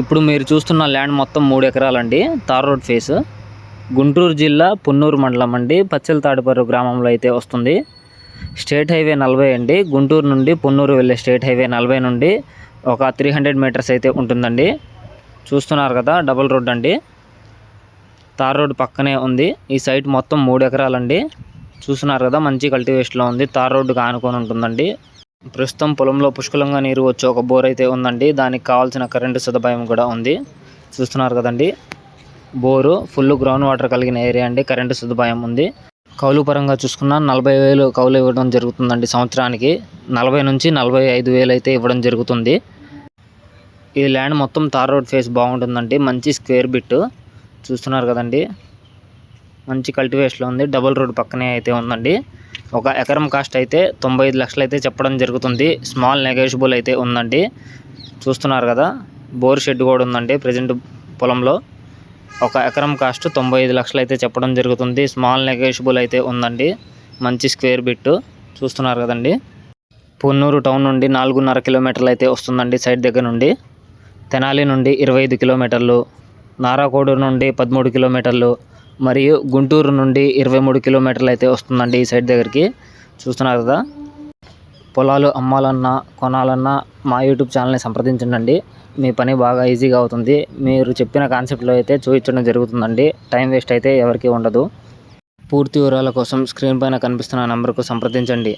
ఇప్పుడు మీరు చూస్తున్న ల్యాండ్ మొత్తం మూడు ఎకరాలండి. Tar road face. గుంటూరు జిల్లా పున్నూరు మండలం అండి. పచ్చలతాడిపర్రు గ్రామంలో అయితే వస్తుంది. స్టేట్ హైవే నలభై అండి. గుంటూరు నుండి పున్నూరు వెళ్ళే స్టేట్ హైవే నలభై నుండి ఒక త్రీ హండ్రెడ్ మీటర్స్ అయితే ఉంటుందండి. చూస్తున్నారు కదా డబుల్ రోడ్ అండి. తార్ రోడ్ పక్కనే ఉంది. ఈ సైట్ మొత్తం మూడు ఎకరాలండి. చూస్తున్నారు కదా మంచి కల్టివేషన్లో ఉంది. తార్ రోడ్డుకి ఆనుకొని ఉంటుందండి. ప్రస్తుతం పొలంలో పుష్కలంగా నీరు వచ్చే ఒక బోర్ అయితే ఉందండి. దానికి కావాల్సిన కరెంటు సదుపాయం కూడా ఉంది. చూస్తున్నారు కదండి. బోరు ఫుల్ గ్రౌండ్ వాటర్ కలిగిన ఏరియా అండి. కరెంటు సదుపాయం ఉంది. కౌలు పరంగా చూసుకున్న నలభై వేలు కౌలు ఇవ్వడం జరుగుతుందండి సంవత్సరానికి. నలభై నుంచి నలభై ఐదు వేలు అయితే ఇవ్వడం జరుగుతుంది. ఈ ల్యాండ్ మొత్తం తార్ రోడ్ ఫేస్ బాగుంటుందండి. మంచి స్క్వేర్ బిట్ చూస్తున్నారు కదండి. మంచి కల్టివేషన్లో ఉంది. డబుల్ రోడ్ పక్కనే అయితే ఉందండి. ఒక ఎకరం కాస్ట్ అయితే తొంభై ఐదు లక్షలు అయితే చెప్పడం జరుగుతుంది. స్మాల్ నెగోషియబుల్ అయితే ఉందండి. చూస్తున్నారు కదా బోర్ షెడ్ కూడా ఉందండి ప్రజెంట్ పొలంలో. ఒక ఎకరం కాస్ట్ తొంభై ఐదు లక్షలు అయితే చెప్పడం జరుగుతుంది. స్మాల్ నెగోషియబుల్ అయితే ఉందండి. మంచి స్క్వేర్ బిట్ చూస్తున్నారు కదండి. పొన్నూరు టౌన్ నుండి నాలుగున్నర కిలోమీటర్లు అయితే వస్తుందండి సైడ్ దగ్గర నుండి. తెనాలి నుండి ఇరవై ఐదు కిలోమీటర్లు నారాకోడూరు నుండి పదమూడు కిలోమీటర్లు మరియు గుంటూరు నుండి ఇరవై మూడు కిలోమీటర్లు అయితే వస్తుందండి ఈ సైడ్ దగ్గరికి. చూస్తున్నారు కదా? పొలాలు అమ్మాలన్నా కొనాలన్నా మా యూట్యూబ్ ఛానల్ని సంప్రదించండి మీ పని బాగా ఈజీగా అవుతుంది. మీరు చెప్పిన కాన్సెప్ట్లో అయితే చూపించడం జరుగుతుందండి. టైం వేస్ట్ అయితే ఎవరికీ ఉండదు. పూర్తి వివరాల కోసం స్క్రీన్ పైన కనిపిస్తున్న నెంబర్కు సంప్రదించండి.